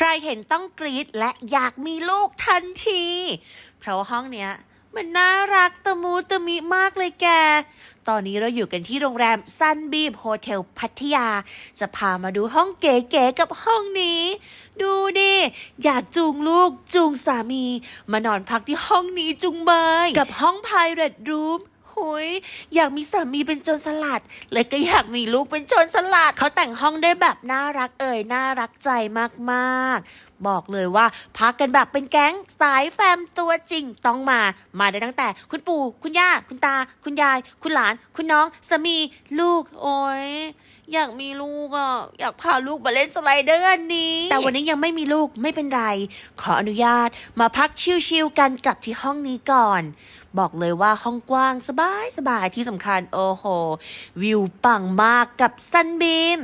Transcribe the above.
ใครเห็นต้องกรี๊ดและอยากมีลูกทันที เพราะห้องเนี้ยมันน่ารักตะมูตะมิมากเลยแก ตอนนี้เราอยู่กันที่โรงแรมซันบีมโฮเทลพัทยา จะพามาดูห้องเก๋ๆกับห้องนี้ ดูดิ อยากจูงลูกจูงสามี มานอนพักที่ห้องนี้จุงเบย กับห้องพเรดรูม หุยอยากมีสามีเป็นโจรสลัด เลยก็อยากมีลูกเป็นโจรสลัด เขาแต่งห้องได้แบบน่ารักเอ่ยน่ารักใจมากๆ บอกเลยว่าพักกันแบบเป็นแก๊งสายแฟมตัวจริงต้องมา มาได้ตั้งแต่ คุณปู่ คุณย่า คุณตา คุณยาย คุณหลาน คุณน้องสามีลูก โอ้ยอยากมีลูกอะอยากพาลูกมาเล่นสไลเดอร์อันนี้ แต่วันนี้ยังไม่มีลูกไม่เป็นไร ขออนุญาตมาพักชิลๆกันกับที่ห้องนี้ก่อน บอกเลยว่าห้องกว้างสบายสบายที่สำคัญโอ้โห วิวปังมากกับซันบีม